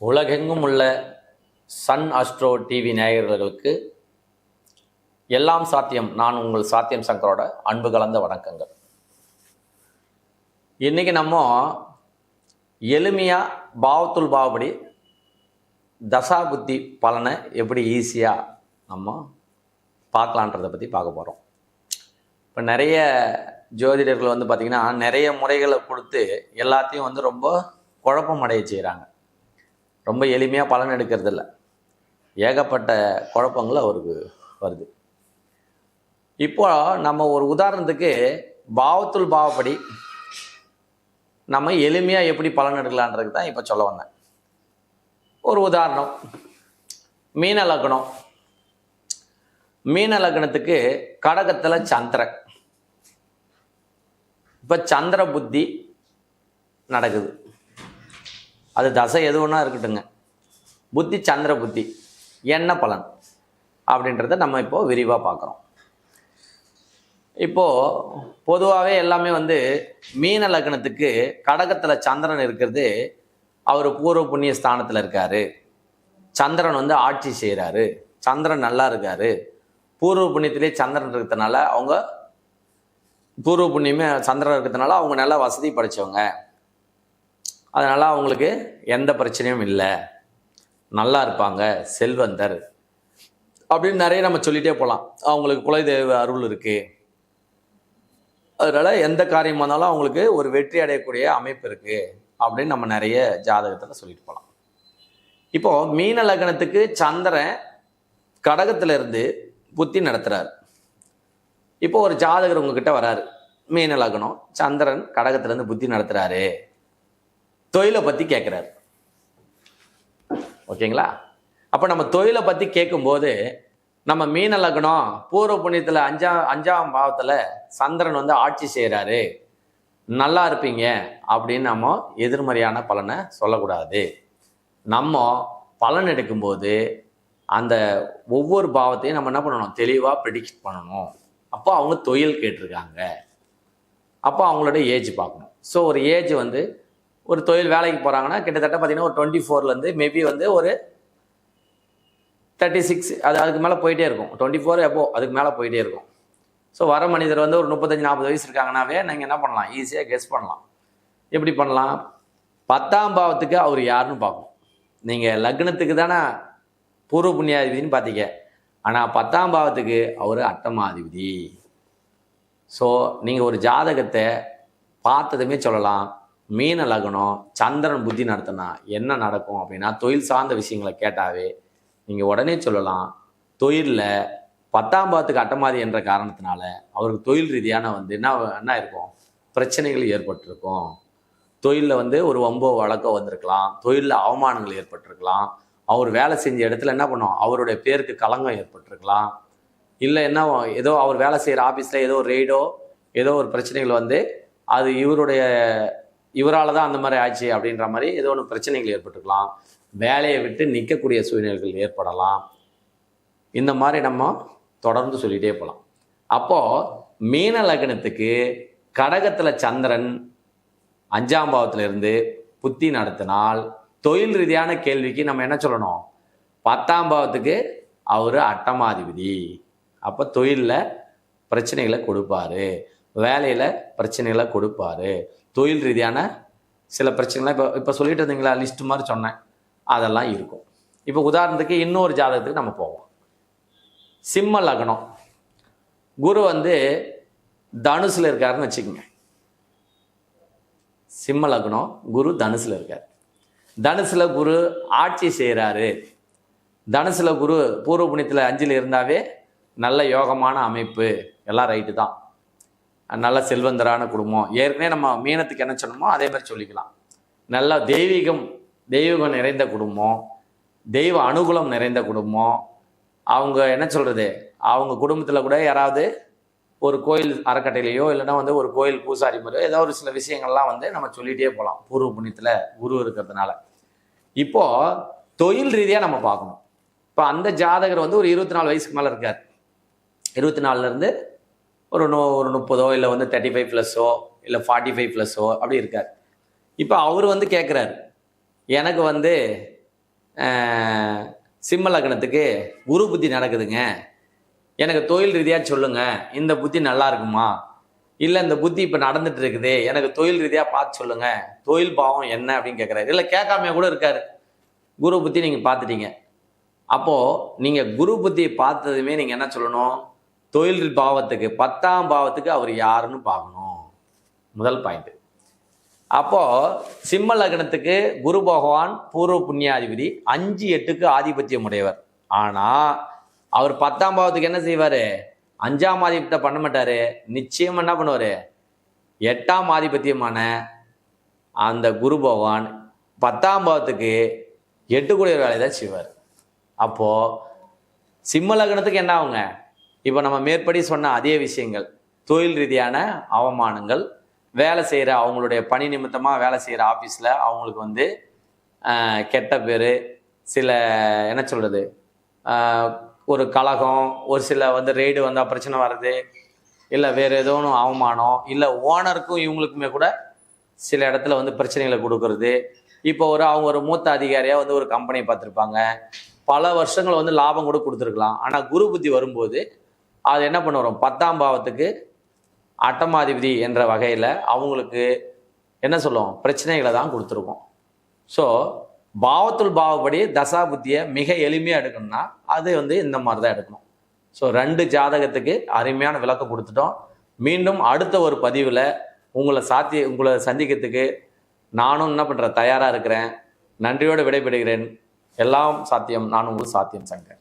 உலகெங்கும் உள்ள Sun astro TV நேயர்களுக்கு எல்லாம் சாத்தியம். நான் உங்கள் சாத்தியம் சங்கரோட அன்பு கலந்த வணக்கங்கள். இன்றைக்கி நம்ம எளிமையாக பாவத்துள் பாவப்படி தசா புத்தி பலனை எப்படி ஈஸியாக நம்ம பார்க்கலான்றதை பற்றி பார்க்க போகிறோம் இப்போ நிறைய ஜோதிடர்கள் வந்து பார்த்திங்கன்னா நிறைய முறைகளை கொடுத்து எல்லாத்தையும் வந்து ரொம்ப குழப்பம் அடைய செய்கிறாங்க ரொம்ப எளிமையாக பலன் எடுக்கிறதில்ல. ஏகப்பட்ட குழப்பங்கள் அவருக்கு வருது. இப்போ நம்ம ஒரு உதாரணத்துக்கு பாவத்துள் பாவப்படி நம்ம எளிமையாக எப்படி பலன் எடுக்கலான்றது தான் இப்போ சொல்ல வந்தேன். ஒரு உதாரணம். மீன லக்னம் மீன லக்னத்துக்கு கடகத்தில் சந்திரன் இப்போ சந்திர புத்தி நடக்குது. அது தசை எது இருக்கட்டுங்க புத்தி சந்திர புத்தி என்ன பலன் அப்படின்றத நம்ம இப்போ விரிவாக பார்க்குறோம். இப்போது பொதுவாகவே எல்லாமே வந்து மீன லக்னத்துக்கு கடகத்தில் சந்திரன் இருக்கிறது அவர் பூர்வ புண்ணிய ஸ்தானத்தில் இருக்காரு. சந்திரன் வந்து ஆட்சி செய்கிறாரு சந்திரன் நல்லா இருக்காரு. பூர்வ புண்ணியத்திலே சந்திரன் இருக்கிறதுனால அவங்க பூர்வ புண்ணியமே சந்திரன் இருக்கிறதுனால அவங்க நல்லா வசதி படைச்சவங்க. அதனால் அவங்களுக்கு எந்த பிரச்சனையும் இல்லை. நல்லா இருப்பாங்க செல்வந்தர். அப்படின்னு நிறைய நம்ம சொல்லிட்டே போகலாம் அவங்களுக்கு குலதெய்வ அருள் இருக்குது அதனால் எந்த காரியமாக இருந்தாலும் அவங்களுக்கு ஒரு வெற்றி அடையக்கூடிய அமைப்பு இருக்குது அப்படின்னு நம்ம நிறைய ஜாதகத்தில் சொல்லிட்டு போகலாம் இப்போது மீன லக்னத்துக்கு சந்திரன் கடகத்திலிருந்து புத்தி நடத்துகிறார் இப்போ ஒரு ஜாதகர் உங்ககிட்ட வராரு. மீன லக்னம் சந்திரன் கடகத்திலேருந்து புத்தி நடத்துகிறாரு தொழிலை பற்றி கேட்குறாரு ஓகேங்களா? அப்போ நம்ம தொழிலை பற்றி கேட்கும்போது நம்ம மீன லக்னம் பூர்வ புண்ணியத்தில் அஞ்சாம் அஞ்சாம் பாவத்தில் சந்திரன் வந்து ஆட்சி செய்கிறாரு நல்லா இருப்பீங்க அப்படின்னு நம்ம எதிர்மறையான பலனை சொல்லக்கூடாது. நம்ம பலன் எடுக்கும்போது அந்த ஒவ்வொரு பாவத்தையும் நம்ம என்ன பண்ணணும்? தெளிவாக ப்ரிடிக்ட் பண்ணணும். அப்போ அவங்க தொழில் கேட்டிருக்காங்க. அப்போ அவங்களோட ஏஜ் பார்க்கணும். ஸோ ஒரு ஏஜ் வந்து ஒரு தொழில் வேலைக்கு போகிறாங்கன்னா கிட்டத்தட்ட பார்த்தீங்கன்னா ஒரு டுவெண்ட்டி ஃபோர்லேருந்து மேபி வந்து ஒரு தேர்ட்டி சிக்ஸ் அது அதுக்கு மேலே போயிட்டே இருக்கும். டுவெண்ட்டி ஃபோர் எப்போ அதுக்கு மேலே போயிட்டே இருக்கும். ஸோ வர மனிதர் வந்து ஒரு முப்பத்தஞ்சு நாற்பது வயசு இருக்காங்கனாவே நீங்கள் என்ன பண்ணலாம்? ஈஸியாக கெஸ் பண்ணலாம். எப்படி பண்ணலாம்? பத்தாம் பாவத்துக்கு அவர் யாருன்னு பார்க்கணும் நீங்கள் லக்னத்துக்கு தானே பூர்வ புண்ணியாதிபதினு பார்த்தீங்க. ஆனால் பத்தாம் பாவத்துக்கு அவர் அட்டமாதிபதி. ஸோ நீங்கள் ஒரு ஜாதகத்தை பார்த்ததுமே சொல்லலாம். மீன லக்னம் சந்திரன் புத்தி நடத்தினா என்ன நடக்கும் அப்படின்னா தொழில் சார்ந்த விஷயங்களை கேட்டாவே நீங்கள் உடனே சொல்லலாம் தொழிலில் பத்தாம் பாத்துக்கு அட்டமாதி என்ற காரணத்தினால அவருக்கு தொழில் ரீதியான வந்து என்ன என்ன இருக்கும்? பிரச்சனைகள் ஏற்பட்டிருக்கும். தொழிலில் வந்து ஒரு ஒம்போ வழக்கம் வந்திருக்கலாம். தொழிலில் அவமானங்கள் ஏற்பட்டிருக்கலாம். அவர் வேலை செஞ்ச இடத்துல என்ன பண்ணும்? அவருடைய பேருக்கு களங்கம் ஏற்பட்டிருக்கலாம். இல்லை என்ன ஏதோ அவர் வேலை செய்கிற ஆஃபீஸில் ஏதோ ஒரு ரெய்டோ ஏதோ ஒரு பிரச்சனைகள் வந்து அது இவருடைய இவரால் தான் அந்த மாதிரி ஆச்சு அப்படின்ற மாதிரி ஏதோ ஒன்று பிரச்சனைகள் ஏற்பட்டுக்கலாம். வேலையை விட்டு நிற்கக்கூடிய சூழ்நிலைகள் ஏற்படலாம். இந்த மாதிரி நம்ம தொடர்ந்து சொல்லிகிட்டே போகலாம் அப்போது மீன லக்னத்துக்கு கடகத்தில் சந்திரன் அஞ்சாம் பாவத்திலிருந்து புத்தி நடத்தினால் தொழில் ரீதியான கேள்விக்கு நம்ம என்ன சொல்லணும்? பத்தாம் பாவத்துக்கு அவர் அட்டமாதிபதி. அப்போ தொழிலில் பிரச்சனைகளை கொடுப்பாரு. வேலையில் பிரச்சனைகளை கொடுப்பாரு. தொழில் ரீதியான சில பிரச்சனைலாம் இப்போ இப்போ சொல்லிட்டு இருந்தீங்களா லிஸ்ட் மாதிரி சொன்னேன். அதெல்லாம் இருக்கும். இப்போ உதாரணத்துக்கு இன்னொரு ஜாதகத்துக்கு நம்ம போவோம். சிம்ம லக்னம். குரு வந்து தனுசில் இருக்காருன்னு வச்சுக்கோங்க. சிம்ம லக்னம் குரு தனுசில் இருக்கார். தனுசில் குரு ஆட்சி செய்கிறாரு தனுசில் குரு பூர்வ புண்ணியத்தில் அஞ்சில் இருந்தாவே நல்ல யோகமான அமைப்பு. எல்லாம் ரைட்டு தான். நல்ல செல்வந்தரான குடும்பம். ஏற்கனவே நம்ம மீனத்துக்கு என்ன சொன்னோமோ அதே மாதிரி சொல்லிக்கலாம். நல்ல தெய்வீகம் தெய்வீகம் நிறைந்த குடும்பம் தெய்வ அனுகூலம் நிறைந்த குடும்பம். அவங்க என்ன சொல்கிறது அவங்க குடும்பத்தில் கூட யாராவது ஒரு கோயில் அறக்கட்டையிலையோ இல்லைன்னா வந்து ஒரு கோயில் பூசாரி மாதிரியோ ஏதோ ஒரு சில விஷயங்கள்லாம் வந்து நம்ம சொல்லிகிட்டே போகலாம். பூர்வ புண்ணியத்தில் குரு இருக்கிறதுனால. இப்போ தொழில் ரீதியாக நம்ம பார்க்கணும். இப்போ அந்த ஜாதகர் வந்து ஒரு இருபத்தி நாலு வயசுக்கு மேலே இருக்கார். இருபத்தி நாலுலேருந்து ஒரு நூ ஒரு முப்பதோ இல்லை வந்து தேர்ட்டி ஃபைவ் ப்ளஸ்ஸோ இல்லை ஃபார்ட்டி ஃபைவ் ப்ளஸ்ஸோ அப்படி இருக்கார். இப்போ அவர் வந்து கேட்குறாரு எனக்கு வந்து சிம்ம லக்னத்துக்கு குரு புத்தி நடக்குதுங்க. எனக்கு தொழில் ரீதியாக சொல்லுங்கள் இந்த புத்தி நல்லா இருக்குமா? இல்லை இந்த புத்தி இப்போ நடந்துட்டு இருக்குது. எனக்கு தொழில் ரீதியாக பார்த்து சொல்லுங்கள் தொழில் பாவம் என்ன அப்படின்னு கேட்குறாரு இல்லை கேட்காம கூட இருக்கார். குரு புத்தி நீங்கள் பார்த்துட்டீங்க. அப்போது நீங்கள் குரு புத்தி பார்த்ததுமே நீங்கள் என்ன சொல்லணும்? தொழில் பாவத்துக்கு பத்தாம் பாவத்துக்கு அவர் யாருன்னு பார்க்கணும். முதல் பாயிண்ட் அப்போது சிம்ம லக்னத்துக்கு குரு பகவான் பூர்வ புண்ணியாதிபதி அஞ்சு எட்டுக்கு ஆதிபத்தியம் உடையவர். ஆனால் அவர் பத்தாம் பாவத்துக்கு என்ன செய்வார்? அஞ்சாம் ஆதிபத்தை பண்ண மாட்டார். நிச்சயம் என்ன பண்ணுவார்? எட்டாம் ஆதிபத்தியமான அந்த குரு பகவான் பத்தாம் பாவத்துக்கு எட்டு கூடிய வேலையை தான் செய்வார். அப்போது சிம்ம லக்னத்துக்கு என்ன ஆகுங்க? இப்போ நம்ம மேற்படி சொன்ன அதே விஷயங்கள். தொழில் ரீதியான அவமானங்கள் வேலை செய்கிற அவங்களுடைய பணி நிமித்தமாக வேலை செய்கிற ஆஃபீஸில் அவங்களுக்கு வந்து கெட்ட பேர் சில என்ன சொல்கிறது ஒரு கலகம் ஒரு சில வந்து ரெய்டு வந்தால் பிரச்சனை வர்றது இல்லை வேறு ஏதோ ஒன்று அவமானம் இல்லை ஓனருக்கும் இவங்களுக்குமே கூட சில இடத்துல வந்து பிரச்சனைகளை கொடுக்கறது. இப்போ ஒரு அவங்க ஒரு மூத்த அதிகாரியாக வந்து ஒரு கம்பெனியை பார்த்துருப்பாங்க. பல வருஷங்கள் வந்து லாபம் கூட கொடுத்துருக்கலாம். ஆனால் குரு புத்தி வரும்போது அது என்ன பண்ண வரும் பத்தாம் பாவத்துக்கு அட்டமாதிபதி என்ற வகையில் அவங்களுக்கு என்ன சொல்லுவோம்? பிரச்சனைகளை தான் கொடுத்துருக்கோம். ஸோ பாவத்துள் பாவப்படி தசா புத்தியை மிக எளிமையாக எடுக்கணும்னா அது வந்து இந்த மாதிரி தான் எடுக்கணும். ஸோ ரெண்டு ஜாதகத்துக்கு அருமையான விளக்கம் கொடுத்துட்டோம். மீண்டும் அடுத்த ஒரு பதிவில் உங்களை சாத்திய உங்களை சந்திக்கிறதுக்கு நானும் என்ன பண்ணுற தயாராக இருக்கிறேன். நன்றியோடு விடைபெறுகிறேன். எல்லாம் சாத்தியம். நானும் உங்களுக்கு சாத்தியம் சங்கர்.